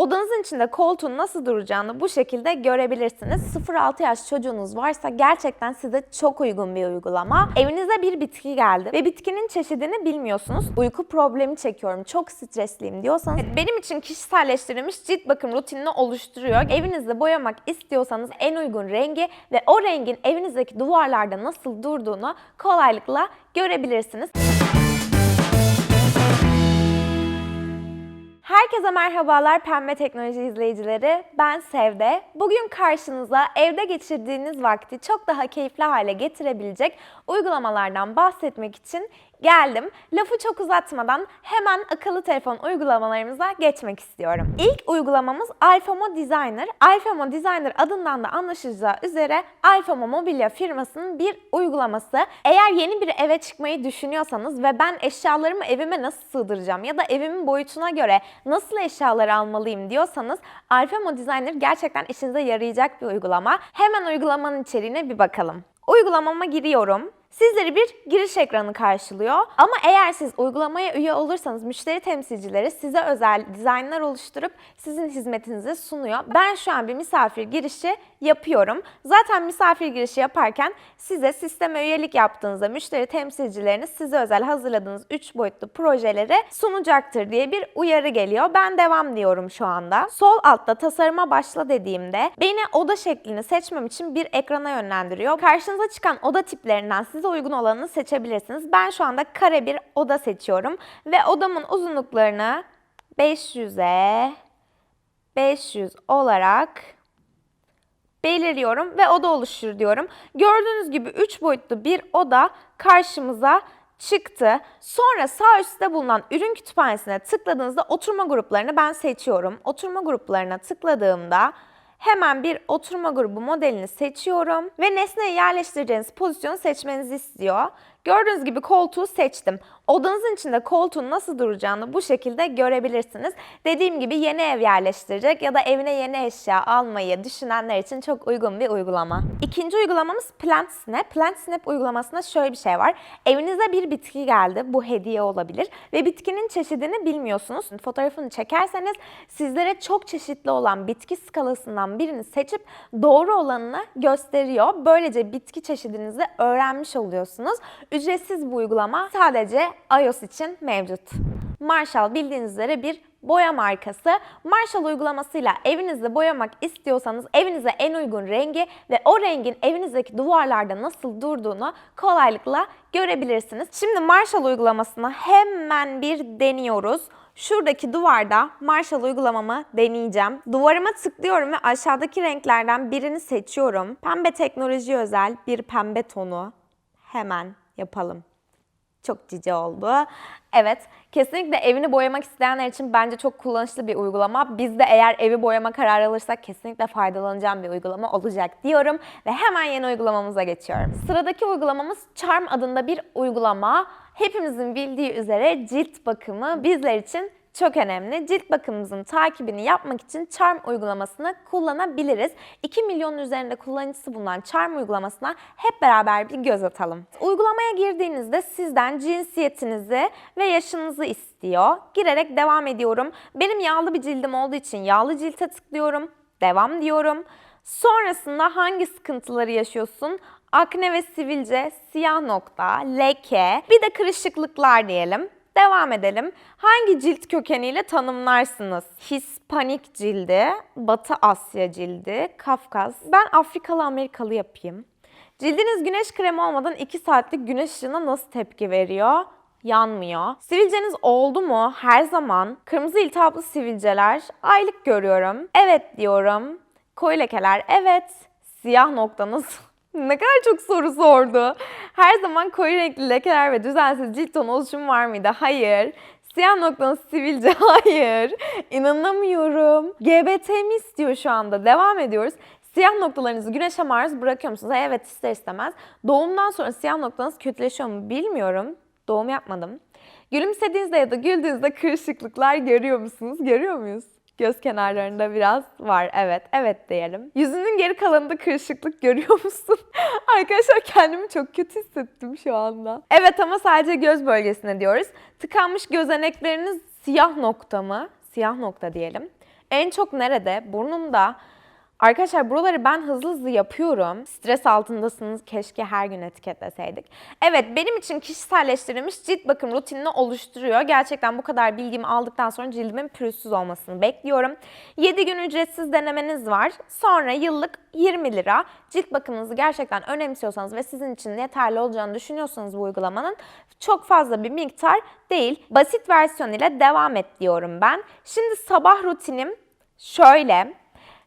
Odanızın içinde koltuğun nasıl duracağını bu şekilde görebilirsiniz. 0-6 yaş çocuğunuz varsa gerçekten size çok uygun bir uygulama. Evinize bir bitki geldi ve bitkinin çeşidini bilmiyorsunuz. Uyku problemi çekiyorum, çok stresliyim diyorsanız benim için kişiselleştirilmiş cilt bakım rutinini oluşturuyor. Evinizde boyamak istiyorsanız en uygun rengi ve o rengin evinizdeki duvarlarda nasıl durduğunu kolaylıkla görebilirsiniz. Herkese merhabalar Pembe Teknoloji izleyicileri. Ben Sevde. Bugün karşınıza evde geçirdiğiniz vakti çok daha keyifli hale getirebilecek uygulamalardan bahsetmek için geldim. Lafı çok uzatmadan hemen akıllı telefon uygulamalarımıza geçmek istiyorum. İlk uygulamamız Alfamo Designer. Alfamo Designer adından da anlaşılacağı üzere Alfamo Mobilya firmasının bir uygulaması. Eğer yeni bir eve çıkmayı düşünüyorsanız ve ben eşyalarımı evime nasıl sığdıracağım ya da evimin boyutuna göre nasıl eşyalar almalıyım diyorsanız Alfamo Designer gerçekten işinize yarayacak bir uygulama. Hemen uygulamanın içeriğine bir bakalım. Uygulamama giriyorum. Sizleri bir giriş ekranı karşılıyor. Ama eğer siz uygulamaya üye olursanız müşteri temsilcileri size özel dizaynlar oluşturup sizin hizmetinizi sunuyor. Ben şu an bir misafir girişi yapıyorum. Zaten misafir girişi yaparken size sisteme üyelik yaptığınızda müşteri temsilcileriniz size özel hazırladığınız 3 boyutlu projeleri sunacaktır diye bir uyarı geliyor. Ben devam diyorum şu anda. Sol altta tasarıma başla dediğimde beni oda şeklini seçmem için bir ekrana yönlendiriyor. Karşınıza çıkan oda tiplerinden size uygun olanını seçebilirsiniz. Ben şu anda kare bir oda seçiyorum ve odamın uzunluklarını 500'e 500 olarak belirliyorum ve oda oluştur diyorum. Gördüğünüz gibi 3 boyutlu bir oda karşımıza çıktı. Sonra sağ üstte bulunan ürün kütüphanesine tıkladığınızda oturma gruplarını ben seçiyorum. Oturma gruplarına tıkladığımda hemen bir oturma grubu modelini seçiyorum ve nesneyi yerleştireceğiniz pozisyonu seçmenizi istiyor. Gördüğünüz gibi koltuğu seçtim. Odanızın içinde koltuğun nasıl duracağını bu şekilde görebilirsiniz. Dediğim gibi yeni ev yerleştirecek ya da evine yeni eşya almayı düşünenler için çok uygun bir uygulama. İkinci uygulamamız Plant Snap. Plant Snap uygulamasında şöyle bir şey var. Evinize bir bitki geldi. Bu hediye olabilir ve bitkinin çeşidini bilmiyorsunuz. Fotoğrafını çekerseniz sizlere çok çeşitli olan bitki skalasından birini seçip doğru olanını gösteriyor. Böylece bitki çeşidinizi öğrenmiş oluyorsunuz. Ücretsiz bu uygulama sadece iOS için mevcut. Marshall bildiğiniz üzere bir boya markası. Marshall uygulamasıyla evinizde boyamak istiyorsanız evinize en uygun rengi ve o rengin evinizdeki duvarlarda nasıl durduğunu kolaylıkla görebilirsiniz. Şimdi Marshall uygulamasını hemen bir deniyoruz. Şuradaki duvarda Marshall uygulamamı deneyeceğim. Duvarıma tıklıyorum ve aşağıdaki renklerden birini seçiyorum. Pembe teknoloji özel bir pembe tonu. Hemen yapalım. Çok cici oldu. Evet, kesinlikle evini boyamak isteyenler için bence çok kullanışlı bir uygulama. Biz de eğer evi boyama kararı alırsak kesinlikle faydalanacağım bir uygulama olacak diyorum. Ve hemen yeni uygulamamıza geçiyorum. Sıradaki uygulamamız Charm adında bir uygulama. Hepimizin bildiği üzere cilt bakımı bizler için çok önemli. Cilt bakımımızın takibini yapmak için Charm uygulamasını kullanabiliriz. 2 milyonun üzerinde kullanıcısı bulunan Charm uygulamasına hep beraber bir göz atalım. Uygulamaya girdiğinizde sizden cinsiyetinizi ve yaşınızı istiyor. Girerek devam ediyorum. Benim yağlı bir cildim olduğu için yağlı cilte tıklıyorum. Devam diyorum. Sonrasında hangi sıkıntıları yaşıyorsun? Akne ve sivilce, siyah nokta, leke, bir de kırışıklıklar diyelim. Devam edelim. Hangi cilt kökeniyle tanımlarsınız? Hispanik cildi, Batı Asya cildi, Kafkas. Ben Afrikalı Amerikalı yapayım. Cildiniz güneş kremi olmadan 2 saatlik güneş ışığına nasıl tepki veriyor? Yanmıyor. Sivilceniz oldu mu? Her zaman. Kırmızı iltihaplı sivilceler. Aylık görüyorum. Evet diyorum. Koyu lekeler. Evet. Siyah noktanız. Ne kadar çok soru sordu. Her zaman koyu renkli lekeler ve düzensiz cilt tonu oluşumu var mıydı? Hayır. Siyah noktanız sivilce? Hayır. İnanamıyorum. GBT mi istiyor şu anda? Devam ediyoruz. Siyah noktalarınızı güneşe maruz bırakıyor musunuz? Evet ister istemez. Doğumdan sonra siyah noktanız kötüleşiyor mu bilmiyorum. Doğum yapmadım. Gülümsediğinizde ya da güldüğünüzde kırışıklıklar görüyor musunuz? Görüyor muyuz? Göz kenarlarında biraz var. Evet, evet diyelim. Yüzünün geri kalanında kırışıklık görüyor musun? Arkadaşlar kendimi çok kötü hissettim şu anda. Evet ama sadece göz bölgesine diyoruz. Tıkanmış gözenekleriniz siyah nokta mı? Siyah nokta diyelim. En çok nerede? Burnumda. Arkadaşlar buraları ben hızlı hızlı yapıyorum. Stres altındasınız. Keşke her gün etiketleseydik. Evet benim için kişiselleştirilmiş cilt bakım rutinini oluşturuyor. Gerçekten bu kadar bilgimi aldıktan sonra cildimin pürüzsüz olmasını bekliyorum. 7 gün ücretsiz denemeniz var. Sonra yıllık 20 lira. Cilt bakımınızı gerçekten önemsiyorsanız ve sizin için yeterli olacağını düşünüyorsanız bu uygulamanın çok fazla bir miktar değil. Basit versiyon ile devam et diyorum ben. Şimdi sabah rutinim şöyle.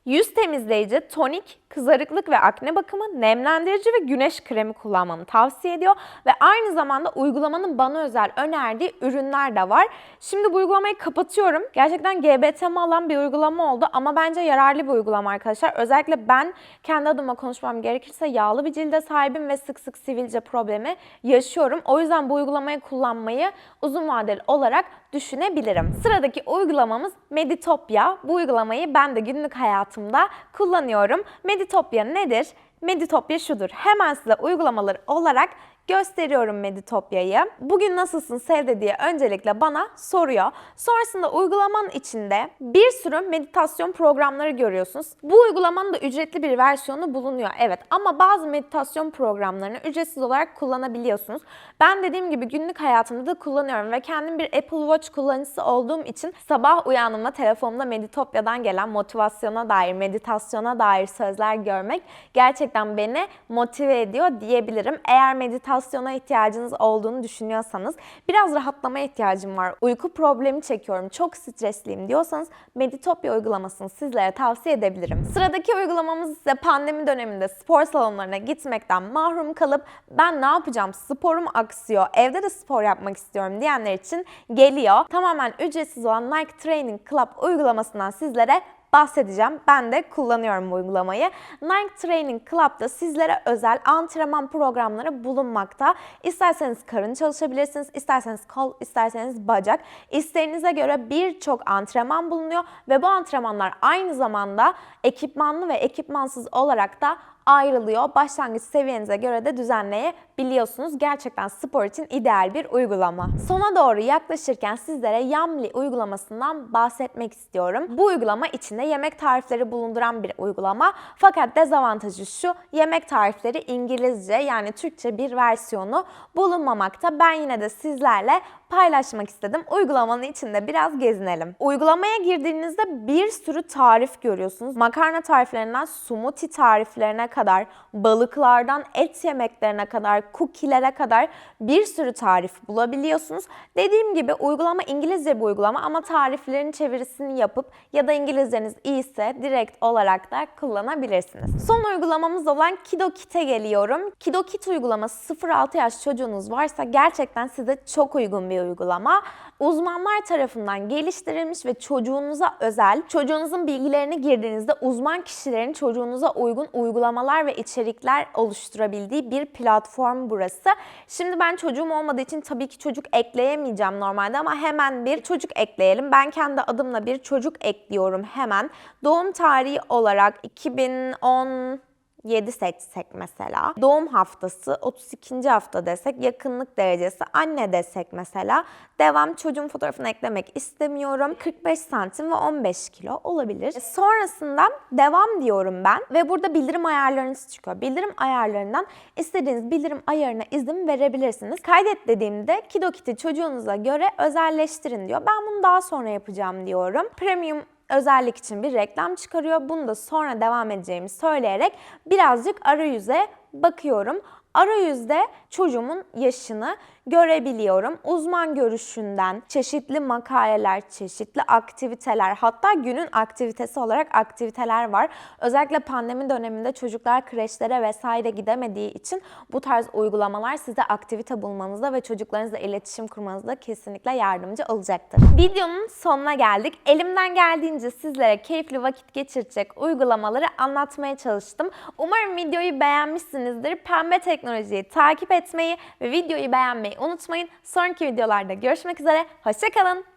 Yüz temizleyici, tonik, kızarıklık ve akne bakımı, nemlendirici ve güneş kremi kullanmamı tavsiye ediyor. Ve aynı zamanda uygulamanın bana özel önerdiği ürünler de var. Şimdi bu uygulamayı kapatıyorum. Gerçekten GBT'mi alan bir uygulama oldu ama bence yararlı bir uygulama arkadaşlar. Özellikle ben kendi adıma konuşmam gerekirse yağlı bir cilde sahibim ve sık sık sivilce problemi yaşıyorum. O yüzden bu uygulamayı kullanmayı uzun vadeli olarak düşünebilirim. Sıradaki uygulamamız Meditopya. Bu uygulamayı ben de günlük hayatımda kullanıyorum. Meditopya nedir? Meditopya şudur. Hemen size uygulamaları olarak gösteriyorum Meditopya'yı. Bugün nasılsın Sevde diye öncelikle bana soruyor. Sonrasında uygulamanın içinde bir sürü meditasyon programları görüyorsunuz. Bu uygulamanın da ücretli bir versiyonu bulunuyor. Evet ama bazı meditasyon programlarını ücretsiz olarak kullanabiliyorsunuz. Ben dediğim gibi günlük hayatımda da kullanıyorum ve kendim bir Apple Watch kullanıcısı olduğum için sabah uyandığımda telefonumda Meditopya'dan gelen motivasyona dair, meditasyona dair sözler görmek gerçekten beni motive ediyor diyebilirim. Eğer meditasyon meditasyona ihtiyacınız olduğunu düşünüyorsanız, biraz rahatlamaya ihtiyacım var, uyku problemi çekiyorum, çok stresliyim diyorsanız Meditopya uygulamasını sizlere tavsiye edebilirim. Sıradaki uygulamamız ise pandemi döneminde spor salonlarına gitmekten mahrum kalıp ben ne yapacağım, sporum aksıyor, evde de spor yapmak istiyorum diyenler için geliyor. Tamamen ücretsiz olan Nike Training Club uygulamasından sizlere bahsedeceğim. Ben de kullanıyorum bu uygulamayı. Nike Training Club'da sizlere özel antrenman programları bulunmakta. İsterseniz karın çalışabilirsiniz, isterseniz kol, isterseniz bacak. İsteğinize göre birçok antrenman bulunuyor ve bu antrenmanlar aynı zamanda ekipmanlı ve ekipmansız olarak da ayrılıyor. Başlangıç seviyenize göre de düzenleyebiliyorsunuz. Gerçekten spor için ideal bir uygulama. Sona doğru yaklaşırken sizlere Yamli uygulamasından bahsetmek istiyorum. Bu uygulama içinde yemek tarifleri bulunduran bir uygulama. Fakat dezavantajı şu, yemek tarifleri İngilizce yani Türkçe bir versiyonu bulunmamakta. Ben yine de sizlerle paylaşmak istedim. Uygulamanın içinde biraz gezinelim. Uygulamaya girdiğinizde bir sürü tarif görüyorsunuz. Makarna tariflerinden smoothie tariflerine kadar, balıklardan et yemeklerine kadar, cookie'lere kadar bir sürü tarif bulabiliyorsunuz. Dediğim gibi uygulama İngilizce bir uygulama ama tariflerin çevirisini yapıp ya da İngilizceniz iyiyse direkt olarak da kullanabilirsiniz. Son uygulamamız olan Kido Kit'e geliyorum. Kido Kit uygulaması 0-6 yaş çocuğunuz varsa gerçekten size çok uygun bir uygulama. Uzmanlar tarafından geliştirilmiş ve çocuğunuza özel, çocuğunuzun bilgilerini girdiğinizde uzman kişilerin çocuğunuza uygun uygulamalar ve içerikler oluşturabildiği bir platform burası. Şimdi ben çocuğum olmadığı için tabii ki çocuk ekleyemeyeceğim normalde ama hemen bir çocuk ekleyelim. Ben kendi adımla bir çocuk ekliyorum hemen. Doğum tarihi olarak 2010 7 seçsek mesela. Doğum haftası 32. hafta desek, yakınlık derecesi anne desek mesela. Devam çocuğun fotoğrafını eklemek istemiyorum. 45 santim ve 15 kilo olabilir. Sonrasında devam diyorum ben ve burada bildirim ayarlarınız çıkıyor. Bildirim ayarlarından istediğiniz bildirim ayarına izin verebilirsiniz. Kaydet dediğimde KidoKit'i çocuğunuza göre özelleştirin diyor. Ben bunu daha sonra yapacağım diyorum. Premium özellik için bir reklam çıkarıyor. Bunu da sonra devam edeceğimi söyleyerek birazcık arayüze bakıyorum. Arayüzde çocuğumun yaşını görebiliyorum. Uzman görüşünden çeşitli makaleler, çeşitli aktiviteler, hatta günün aktivitesi olarak aktiviteler var. Özellikle pandemi döneminde çocuklar kreşlere vesaire gidemediği için bu tarz uygulamalar size aktivite bulmanızda ve çocuklarınızla iletişim kurmanızda kesinlikle yardımcı olacaktır. Videonun sonuna geldik. Elimden geldiğince sizlere keyifli vakit geçirecek uygulamaları anlatmaya çalıştım. Umarım videoyu beğenmişsinizdir. Pembe teknolojiyi takip etmeyi ve videoyu unutmayın. Sonraki videolarda görüşmek üzere. Hoşçakalın.